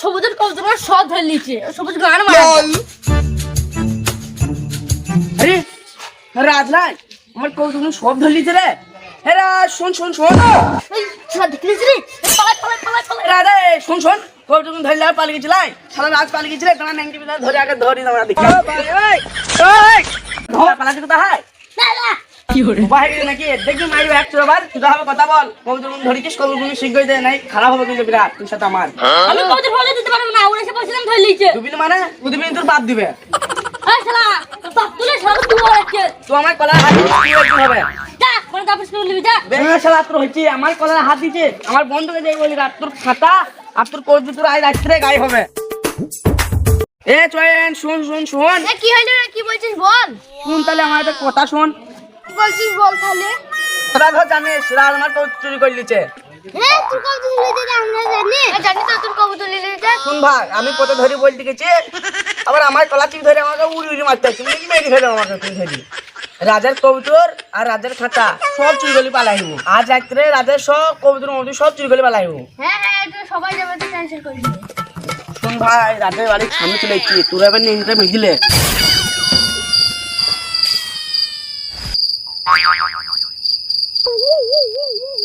সবুজের কবুতর সব ধরে নিচ্ছে সবুজ গান মারা আরে রাজরাজ আমার কৌতুক সব ধরলিছে রে। হে রাজ শোন শোন শোন। এই ছেলে দেখলি রে? পালাই পালাই পালাই পালাই। রাজা শোন শোন। কৌতুক ধরলে আর পালিয়ে গেছিলাই সারা রাজ পালিয়ে গেছিলে তোমার ন্যাংটি ধরে আগে ধরি আমরা দেখি। পালাতে বাইরে নাকি দেখবি মারবে একশো বার তুই হবে কথা বল। কবুতর ধরিছিস কবুতর কোনো শিখবে দেয় নাই খারাপ হবে কিন্তু বিরাট তুই সাথে আমার আমি কবুতর ফলে দিতে পারব না ওরা এসে বলছিলাম ধরে নিচ্ছে দুবিল মানে? দুদিন তোর বাদ দিবে। এই শালা তোর বাপ তুলে শালা তুই আছে তুই আমার কলার হাত দিছিস, তুই হবে? যা মানে আমার কলার হাত দিছে আমার বন্ধুকে যাই বলি রাত তোর খাতা আর তোর কবুতর তোর আজ রাত্রে গায়ে হবে। এ চয়েন শুন শুন শুন। এ কি হইল কি বলছিস বল। শুন তাহলে আমার একটা কথা শুন। বলছিস বল তাহলে? তোরা ধর জানিস আমার কবুতর চুরি করে নিচ্ছে হ্যাঁ তোর কবুতর নিয়ে যেতে আমরা জানি। জানি তো তোর কবুতর নিয়ে যেতে। শুন ভাই আমি কত ধরে বলতে গেছি আবার আমার কলা চিপ ধরে আমাকে উড়ি উড়ি মারতে আছে। তুমি মেরে ফেলো আমাকে তুই ধরি রাজার কবুতর আর রাজার খাতা সব চুরি করে পালাইব। আজ রাত্রে রাজার সব কবুতর মবুতর সব চুরি করে পালাইব। হ্যাঁ হ্যাঁ এটা সবাই যাবে তো ক্যান্সেল করে দিবে শুন ভাই রাতের বাড়ির সামনে চলে এসেছি। তোর এবার নিনটা মিডিলে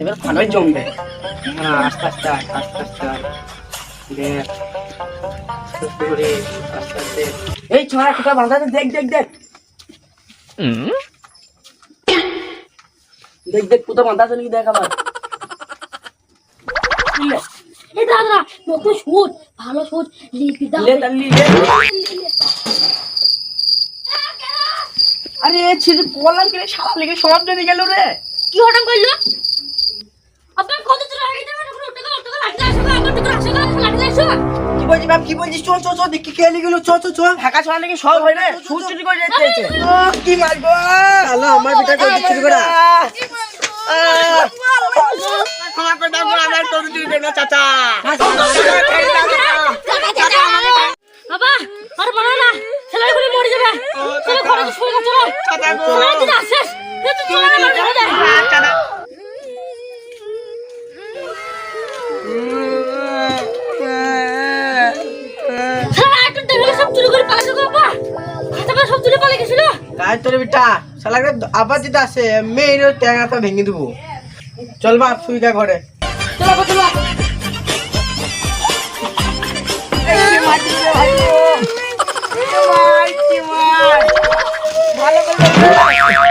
এবার ভালোই জমবে। হ্যাঁ আস্তে আস্তে আয়, আস্তে আস্তে আয়। দেখ আস্তে আস্তে আস্তে। এই ছোঁড়া কোথায় বাঁধা আছে? দেখ দেখ দেখ। দেখ দেখ কোথাও বাঁধা আছে নাকি দেখ আবার। দাদা নতুন শুট ভালো শুট লিপি দাও। লে তাহলে লে। আরে ছেলে বললাম কি সারা লেগে সব জেনে গেল রে। কি হঠাৎ করল? কি বলছি বাপ কি বলছিস? চল চল চল দেখি খেয়ে গেল। চল চল চল। ঢাকা ছড়া সব হয় না? ছুট ছুটি করে যেতে কি মারবো? হ্যালো আমার বেটা কই চুরি করা। আমার বেটা বড় আমার তো চুরি করে না চাচা। বাবা আর মানো না। ছেলে গুলি মরে যাবে। চলো ঘরে তো শুয়ে চলো। চলো দিন আসিস তুই চলে না ঘরে যা ছেলে একটু দেখলে সব চুরি করে পালাছে গো বাবা খাতা করে সব চুরি পালিয়ে গেছিল কাজ তোর বেটা শালাকে আবার যেটা আসে মেয়ের ট্যাঙাটা ভেঙে দেবো। চল বাপ সুইকা ঘরে। চলো বাবা, চলো সারাদিন না